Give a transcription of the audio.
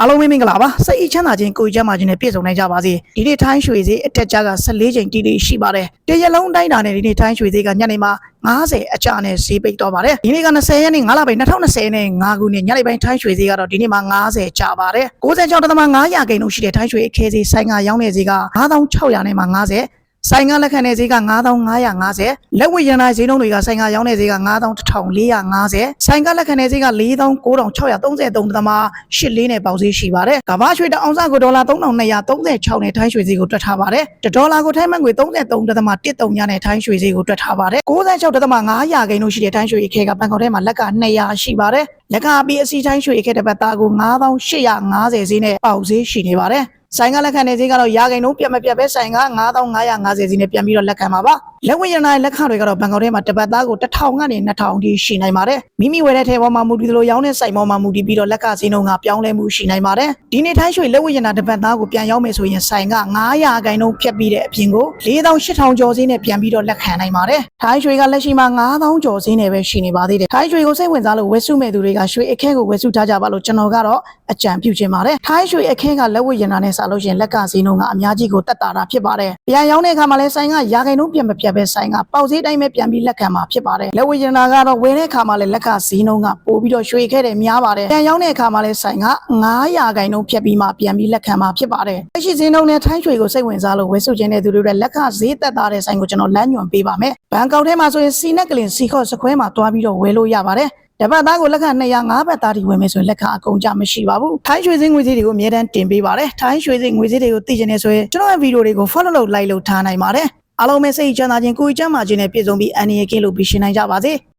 အားလုံးပဲမင်္ဂလာပါစိတ်အချမ်းသာခြင်းကိုယ်ကျမ်းမာခြင်းနဲ့ပြည့်စုံနိုင်ကြပါစေဒီနေ့ထိုင်းရွှေဈေးအတက်ကြက14ချိန်တီးလေးရှိပါတယ်တရက်လုံးတိုင်းတာနဲ့ဒီနေ့ထိုင်းရွှေဈေးကညနေမှာ90အကြနဲ့ဈေးပိတ်တော့ပါတယ်ဒီနေ့က20ရက်နေ့9လပိုင်း2020နဲ့9ခုနှစ်ညနေပိုင်းထိုင်းရွှေဈေးကတော့ဒီနေ့မှာ90ကျပါတယ်96တသမ900ရာခိုင်နှုန်းရှိတဲ့ထိုင်းရွှေအခဲဈေးဆိုင်ကရောင်းတဲ့ဈေးက9600နဲ့မှ90 ဆိုင်ကလက်ခံတဲ့ဈေးက9550လက်ဝတ်ရန်နာဈေးနှုန်းတွေကဆိုင်ကရောင်းတဲ့ဈေးက9450ဆိုင်ကလက်ခံတဲ့ဈေးက49,633သမ84နဲ့ပေါက်ဈေးရှိပါတယ်။ကမ္ဘာရွှေတအောင်စကိုဒေါ်လာ3236နဲ့ထိုင်းရွှေဈေးကိုတွက်ထားပါတယ်။တဒေါ်လာကိုထိုင်းမန်ငွေ33.13ညနဲ့ထိုင်းရွှေဈေးကိုတွက်ထားပါတယ်။96.5ရာခိုင်နှုန်းရှိတဲ့ထိုင်းရွှေအခဲကဘန်ကောက်ထဲမှာလက်က200ရှိပါတယ်။လက်ကအပြီးအစီထိုင်းရွှေအခဲတစ်ပတ်သားကို9850ဈေးနဲ့ပေါက်ဈေးရှိနေပါတယ်။ဆိုင်ကလက်ခံတဲ့ဈေးကတော့ရာဂိန်လုံးပြတ်မပြတ်ပဲဆိုင်က9550စီနဲ့ပြန်ပြီးတော့လက်ခံပါပါလက်ဝဲရနာရဲ့လက်ခတွေကတော့ဘန်ကောက်ထဲမှာတပတ်သားကို1000ကနေ2000အထိရှိနိုင်ပါတယ်မိမိဝယ်တဲ့ထဲပေါ်မှာမူတည်သလိုရောင်းတဲ့ဆိုင်ပေါ်မှာမူတည်ပြီးတော့လက်ကဈေးနှုန်းကပြောင်းလဲမှုရှိနိုင်ပါတယ်ဒီနေ့ထိုင်းရွှေလက်ဝဲရနာတပတ်သားကိုပြန်ရောင်းမယ်ဆိုရင်ဆိုင်က900ဂိန်လုံးဖြတ်ပြီးတဲ့အပြင်ကို4800ကျော်ဈေးနဲ့ပြန်ပြီးတော့လက်ခံနိုင်ပါတယ်ထိုင်းရွှေကလက်ရှိမှာ9000ကျော်ဈေးနဲ့ပဲရှိနေပါသေးတယ်ထိုင်းရွှေကိုစိတ်ဝင်စားလို့ဝယ်စုမဲ့သူတွေကရွှေအခဲကိုဝယ်စုထားကြပါလို့ကျွန်တော်ကတော့အကြံပြုချင်ပါတယ်ထိုင်းရွှေအခဲကလက်ဝဲရနာနဲ့စားလို့ရှိရင်လက်ကဈေးနှုန်းကအများကြီးကိုတက်တာတာဖြစ်ပါတယ်ပြန်ရောင်းတဲ့အခါမှာလဲဆိုင်ကရာဂိန်လုံးပြန်မပြတ်ပဲဆိုင်ကပေါက်ဈေးတိုင်းပဲပြန်ပြီးလက်ခံမှာဖြစ်ပါတယ်လက်ဝဲရနာကတော့ဝယ်တဲ့အခါမှာလဲလက်ကဈေးနှုန်းကပို့ပြီးတော့ရွှေခဲတယ်များပါတယ်ပြန်ရောင်းတဲ့အခါမှာလဲဆိုင်က900ဂိန်လုံးဖြတ်ပြီးမှပြန်ပြီးလက်ခံမှာဖြစ်ပါတယ်လက်ရှိဈေးနှုန်းနဲ့ထိုင်းရွှေကိုစိတ်ဝင်စားလို့ဝယ်စုခြင်းတဲ့သူတွေအတွက်လက်ကဈေးတက်တာတဲ့ဆိုင်ကိုကျွန်တော်လမ်းညွှန်ပေးပါမယ်ဘန်ကောက်ထဲမှာဆိုရင်စီနက်ကလင်စီခော့စခွဲမှာတွားပြီးတော့ဝယ်လို့ရပါတယ် တပတ်သားကိုလက်ခ205ဘတ်သားတီဝင်မယ်ဆိုရင်လက်ခအကုန်ကြမရှိပါဘူး။ထိုင်းရွှေစင်းငွေစည်းတွေကိုအမြဲတမ်းတင်ပေးပါတယ်။ထိုင်းရွှေစင်းငွေစည်းတွေကိုသိချင်နေဆိုရင်ကျွန်တော်ရဲ့ဗီဒီယိုတွေကို follow လုပ် like လုပ်ထားနိုင်ပါတယ်။အားလုံးပဲစိတ်ချမ်းသာခြင်းကိုယ်ကျန်းမာခြင်းနဲ့ပြည့်စုံပြီးအန္တရာယ်ကင်းလို့ပြီးရှင်းနိုင်ကြပါစေ။